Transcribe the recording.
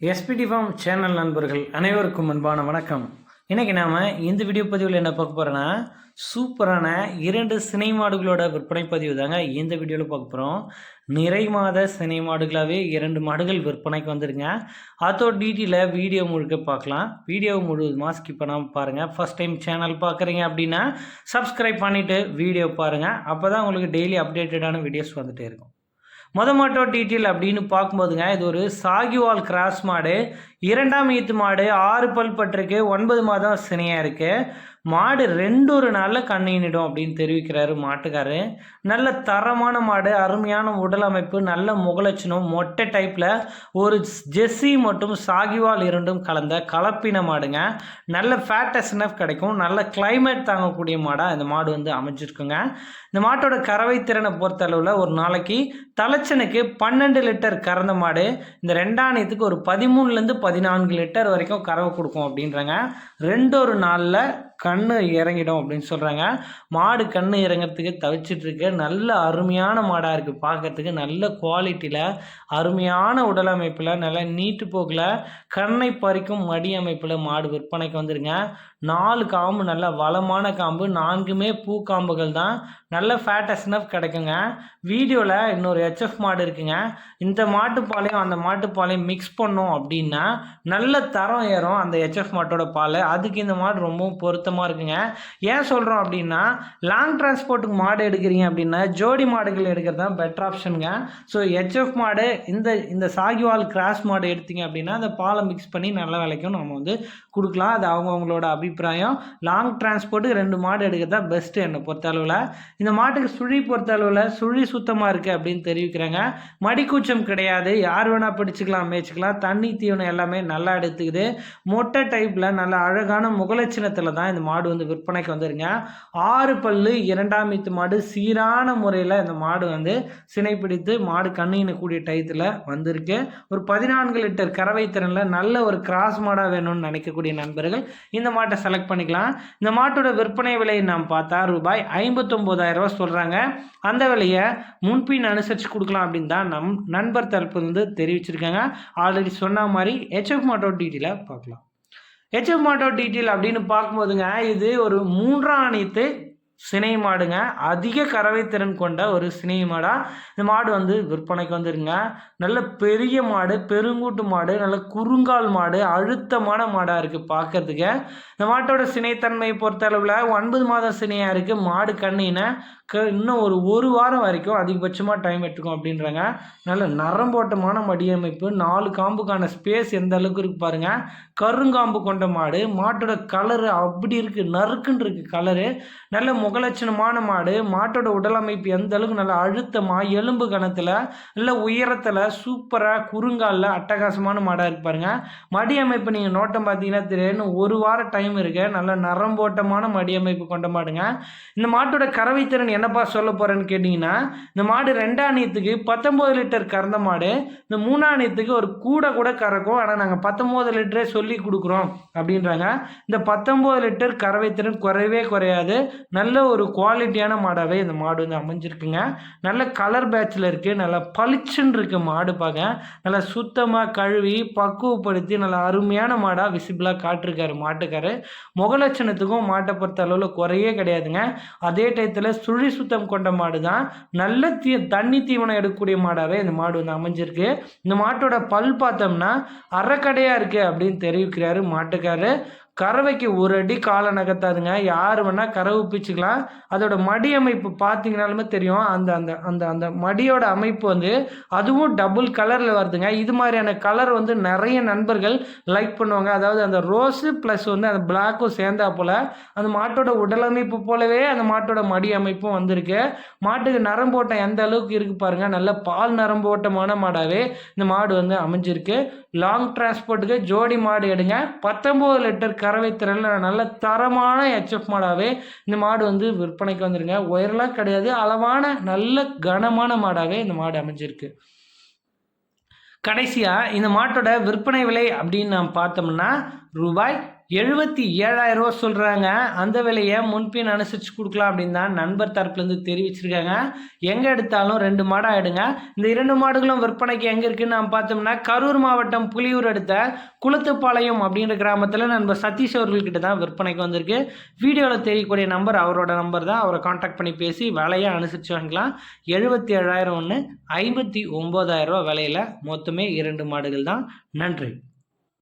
SPD form channel நண்பர்கள் அனைவருக்கும் அன்பான வணக்கம். இன்றைக்கி நாம் இந்த வீடியோ பதிவில் என்ன பார்க்க போகிறோன்னா சூப்பரான இரண்டு சினை மாடுகளோட விற்பனை பதிவு தாங்க இந்த வீடியோவில் பார்க்க போகிறோம் நிறை மாத சினை மாடுகளாகவே இரண்டு மாடுகள் விற்பனைக்கு வந்துருங்க. அதோட டீட்டெயில வீடியோ முழுக்க பார்க்கலாம். வீடியோ முழுவதுமாக ஸ்கிப் பண்ணாமல் பாருங்கள் ஃபஸ்ட் டைம் சேனல் பார்க்குறீங்க அப்படின்னா சப்ஸ்கிரைப் பண்ணிவிட்டு வீடியோ பாருங்கள் அப்போ தான் உங்களுக்கு டெய்லி அப்டேட்டடான வீடியோஸ் வந்துகிட்டே இருக்கும். மொதமாட்டோ டீட்டெயில் அப்படின்னு பார்க்கும்போதுங்க இது ஒரு சாகிவால் கிராஸ் மாடு இரண்டாம் ஈத்து மாடு ஆறு பல் பட்டிருக்கு ஒன்பது மாதம் சினையாக இருக்குது மாடு ரெண்டு ஒரு நாளில் கண்ணினிடும் அப்படின்னு தெரிவிக்கிறாரு மாட்டுக்காரு. நல்ல தரமான மாடு அருமையான உடல் அமைப்பு நல்ல முகலட்சணம் மொட்டை டைப்பில் ஒரு ஜெஸ்ஸி மற்றும் சாகிவால் இரண்டும் கலந்த கலப்பின மாடுங்க. நல்ல ஃபேட்டஸ்னஃப் கிடைக்கும். நல்ல கிளைமேட் தாங்கக்கூடிய மாடாக இந்த மாடு வந்து அமைஞ்சிருக்குங்க. இந்த மாட்டோட கறவை திறனை பொறுத்தளவில் ஒரு நாளைக்கு தலைச்சனுக்கு பன்னெண்டு லிட்டர் கறந்த மாடு இந்த ரெண்டாணியத்துக்கு ஒரு பதிமூணுலேருந்து பதினான்கு லிட்டர் வரைக்கும் கறவை கொடுக்கும் அப்படின்றாங்க. ரெண்டு ஒரு நாளில் கண் இறங்கிடும் அப்படின்னு சொல்கிறாங்க மாடு கண் இறங்கிறதுக்கு தவிச்சிட்ருக்கு நல்ல அருமையான மாடாக இருக்குது பார்க்கறதுக்கு நல்ல குவாலிட்டியில் அருமையான உடல் அமைப்பில் நல்ல நீட்டு போக்கில் கண்ணை பறிக்கும் மடி அமைப்பில் மாடு விற்பனைக்கு வந்துருங்க. நாலு காம்பு நல்ல வளமான காம்பு நான்குமே பூ காம்புகள் தான். நல்ல ஃபேட்டஸ்னப் கிடைக்குங்க. வீடியோவில் இன்னொரு ஹெச்எஃப் மாடு இருக்குங்க. இந்த மாட்டுப்பாலையும் அந்த மாட்டுப்பாலையும் மிக்ஸ் பண்ணோம் அப்படின்னா நல்ல தரம் ஏறும் அந்த ஹெச்எஃப் மாட்டோட பால். அதுக்கு இந்த மாடு ரொம்பவும் பொருத்தமாக இருக்குங்க. ஏன் சொல்கிறோம் அப்படின்னா லாங் டிரான்ஸ்போர்ட்டுக்கு மாடு எடுக்கிறீங்க அப்படின்னா ஜோடி மாடுகள் எடுக்கிறது தான் பெட்டர் ஆப்ஷனுங்க ஸோ ஹெச்எஃப் மாடு இந்த இந்த சாகிவால் கிராஸ் மாடு எடுத்தீங்க அப்படின்னா அந்த பாலை மிக்ஸ் பண்ணி நல்ல விலைக்கும் நம்ம வந்து கொடுக்கலாம். அது அவங்கவுங்களோட அபிப்பிராயம். லாங் டிரான்ஸ்போர்ட்டுக்கு ரெண்டு மாடு எடுக்கிறது தான் பெஸ்ட்டு என்னை பொறுத்த அளவில் இந்த மாட்டுக்கு சுழி பொறுத்த அளவில் சுழி சுத்தமாக இருக்குது அப்படின்னு தெரிவிக்கிறாங்க. மடிக்கூச்சம் கிடையாது. யார் வேணால் பிடிச்சிக்கலாம் மேய்ச்சிக்கலாம். தண்ணி தீவனம் எல்லாமே நல்லா எடுத்துக்குது. மொட்டை டைப்பில் நல்ல அழகான முகலட்சணத்தில் தான் இந்த மாடு வந்து விற்பனைக்கு வந்துருங்க. ஆறு பல்லு இரண்டாம் இத்து மாடு சீரான முறையில் இந்த மாடு வந்து சினை பிடித்து மாடு கண்ணின்னு கூடிய டயத்தில் வந்திருக்கு. ஒரு பதினான்கு லிட்டர் கறவை திறனில் நல்ல ஒரு கிராஸ் மாடாக வேணும்னு நினைக்கக்கூடிய நண்பர்கள் இந்த மாட்டை செலக்ட் பண்ணிக்கலாம். இந்த மாட்டோட விற்பனை விலை நாம் பார்த்தா ரூபாய் ஐம்பத்தொம்போதாயிரம் ரூபா சொல்கிறாங்க அந்த விலையை முன்பின் அனுசரித்து கொடுக்கலாம் அப்படின்னு தான் நம் நண்பர் தரப்பு வந்து தெரிவிச்சிருக்காங்க. ஆல்ரெடி சொன்ன மாதிரி ஹெச்எஃப் மாட்டோட டீட்டெயிலாக பார்க்கலாம். ஹெச்எஃப் மாட்டோ டீட்டெயில் அப்படின்னு பார்க்கும்போதுங்க இது ஒரு மூன்றாம் அனைத்து சினை மாடுங்க. அதிக கறவை திறன் கொண்ட ஒரு சினை மாடாக இந்த மாடு வந்து விற்பனைக்கு வந்துருங்க. நல்ல பெரிய மாடு பெருங்கூட்டு மாடு நல்ல குறுங்கால் மாடு அழுத்தமான மாடாக இருக்குது பார்க்கறதுக்கு இந்த மாட்டோட சினைத்தன்மையை பொறுத்தளவில் ஒன்பது மாதம் சினையாக இருக்குது மாடு கண்ணினை க இன்னும் ஒரு ஒரு வாரம் வரைக்கும் அதிகபட்சமாக டைம் எடுத்துக்கும் அப்படின்றாங்க. நல்ல நரம்போட்டமான மடியமைப்பு. நாலு காம்புக்கான ஸ்பேஸ் எந்த அளவுக்கு இருக்கு பாருங்க. கருங்காம்பு கொண்ட மாடு. மாட்டோட கலரு அப்படி இருக்குது நறுக்குன்னு இருக்குது கலரு நல்ல முகலட்சணமான மாடு மாட்டோட உடல் அமைப்பு எந்த அளவுக்கு நல்ல அழுத்தமாக எலும்பு கணத்தில் நல்ல உயரத்தில் சூப்பராக குறுங்காலில் அட்டகாசமான மாடாக இருக்கு பாருங்க. மடி அமைப்பு நீங்கள் நோட்டம் பார்த்தீங்கன்னா தெரியும் ஒரு வாரம் டைம் இருக்கு. நல்ல நரம்போட்டமான மடி அமைப்பு கொண்ட மாடுங்க. இந்த மாட்டோட கறவைத்திறன் என்னப்பா சொல்ல போகிறேன்னு கேட்டிங்கன்னா இந்த மாடு ரெண்டாணியத்துக்கு பத்தொம்போது லிட்டர் கறந்த மாடு. இந்த மூணாணியத்துக்கு ஒரு கூட கூட கறக்கும். ஆனால் நாங்கள் பத்தொம்போது லிட்டரே சொல்லி கொடுக்குறோம் அப்படின்றாங்க. இந்த பத்தொம்போது லிட்டர் கறவைத்திறன் குறையவே குறையாது. நல்ல ஒரு குவாலிட்டியான மாடாகவே இந்த மாடு வந்து அமைஞ்சிருக்குங்க. நல்ல கலர் பேட்சில் இருக்குது நல்லா பளிச்சுன்னு இருக்குது மாடு பார்க்க நல்லா சுத்தமாக கழுவி பக்குவப்படுத்தி நல்லா அருமையான மாடாக விசிபிளாக காட்டிருக்காரு மாட்டுக்காரு. முகலட்சணத்துக்கும் மாட்டை பொறுத்த அளவில் குறையே கிடையாதுங்க. அதே டயத்தில் சுழி சுத்தம் கொண்ட மாடு தான் நல்ல தீ தண்ணி தீவனம் எடுக்கக்கூடிய மாடாகவே இந்த மாடு வந்து அமைஞ்சிருக்கு. இந்த மாட்டோட பல் பார்த்தோம்னா அறக்கடையாக இருக்குது அப்படின்னு தெரிவிக்கிறாரு மாட்டுக்காரு. கறவைக்கு ஒரு அடி காலை நகர்த்தாதுங்க. யார் வேணால் கறவு பிச்சுக்கலாம் அதோட மடி அமைப்பு பார்த்தீங்கனாலுமே தெரியும். அந்த அந்த அந்த அந்த மடியோட அமைப்பு வந்து அதுவும் டபுள் கலரில் வருதுங்க. இது மாதிரியான கலர் வந்து நிறைய நண்பர்கள் லைக் பண்ணுவாங்க. அதாவது அந்த ரோஸு ப்ளஸ் வந்து அந்த பிளாக்கும் சேர்ந்தா போல் அந்த மாட்டோட உடல் அமைப்பு போலவே அந்த மாட்டோட மடி அமைப்பும் வந்திருக்கு. மாட்டுக்கு நரம்போட்டம் எந்த அளவுக்கு இருக்குது பாருங்கள் நல்ல பால் நரம்போட்டமான மாடாகவே இந்த மாடு வந்து அமைஞ்சிருக்கு. லாங் டிரான்ஸ்போர்ட்டுக்கு ஜோடி மாடு எடுங்க. பத்தொம்போது லிட்டர் கறவை திறனில் நல்ல தரமான ஹெச்எஃப் மாடாகவே இந்த மாடு வந்து விற்பனைக்கு வந்துருங்க. உயரெல்லாம் கிடையாது. அளவான நல்ல கனமான மாடாகவே இந்த மாடு அமைஞ்சிருக்கு. கடைசியாக இந்த மாட்டோட விற்பனை விலை அப்படின்னு நாம் பார்த்தோம்னா ரூபாய் எழுபத்தி ஏழாயிரம் ரூபா சொல்கிறாங்க அந்த விலையை முன்பின் அனுசரித்து கொடுக்கலாம் அப்படின்னு தான் நண்பர் தரப்புலேருந்து தெரிவிச்சிருக்காங்க. எங்கே எடுத்தாலும் ரெண்டு மாடு ஆகிடுங்க இந்த இரண்டு மாடுகளும் விற்பனைக்கு எங்கே இருக்குன்னு நம்ம பார்த்தோம்னா கரூர் மாவட்டம் புலியூர் அடுத்த குளத்துப்பாளையம் அப்படின்ற கிராமத்தில் நண்பர் சதீஷ் அவர்கள்கிட்ட தான் விற்பனைக்கு வந்திருக்கு. வீடியோவில் தெரியக்கூடிய நம்பர் அவரோட நம்பர் தான். அவரை காண்டாக்ட் பண்ணி பேசி விலையை அனுசரித்து வாங்கிக்கலாம். எழுபத்தி ஏழாயிரம் ஒன்று ஐம்பத்தி ஒம்பதாயிரம் ரூபா விலையில் மொத்தமே இரண்டு மாடுகள் தான். நன்றி.